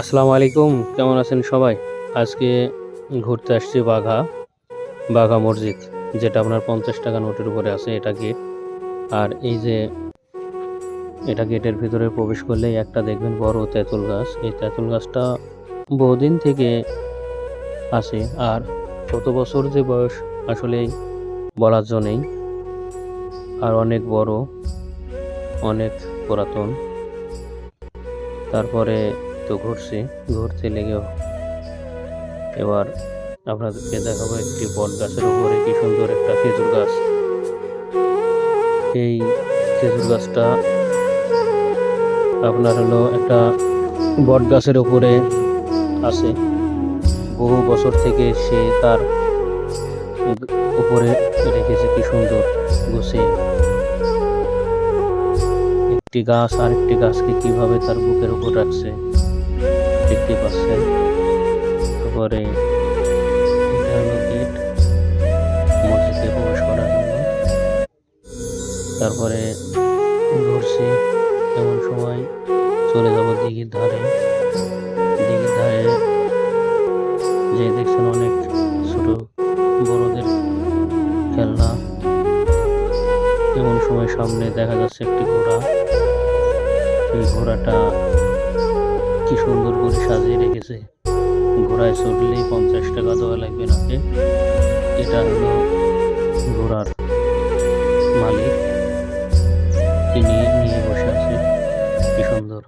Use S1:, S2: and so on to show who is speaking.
S1: আসসালামু আলাইকুম, কেমন আছেন সবাই? আজকে ঘুরতে আসছি বাঘা বাঘা মসজিদ, যেটা আপনার পঞ্চাশ টাকা নোটের উপরে আছে, এটা গেট আর এই যে এটা গেটের ভিতরে প্রবেশ করলেই একটা দেখবেন বড় তেঁতুল গাছ। এই তেঁতুল গাছটা বহুদিন থেকে আছে, আর কত বছর যে বয়স আসলে বলার জন্য নেই। আর অনেক বড়, অনেক পুরাতন। তারপরে তো ঘুরছি, ঘুরতে লেগেও এবার আপনাদেরকে দেখাবো একটি বট গাছের উপরে কি সুন্দর একটা খেজুর গাছ। এই খেজুর গাছটা আপনার হলো একটা বট গাছের উপরে আছে। বহু বছর থেকে সে তার উপরে রেখেছে কি সুন্দর গুছিয়ে একটি গাছ আর একটি গাছকে কীভাবে তার বুকের উপর রাখছে? দেখতে পাচ্ছেন তারপরে গেট মসজিদে প্রবেশ করার জন্য। তারপরে ঘুরছি, এমন সময় চলে যাব দিঘির ধারে। দিঘির ধারে যে দেখছেন অনেক ছোট বড়দের খেলনা। এমন সময় সামনে দেখা যাচ্ছে একটি ঘোড়া। এই ঘোড়াটা কি সুন্দর করে সাজিয়ে রেখেছে। ঘোড়ায় চড়লেই পঞ্চাশ টাকা দেওয়া লাগবে নাকি? এটা হলো ঘোড়ার মালিক। তিনি নিয়ে বসে আছে। কি সুন্দর।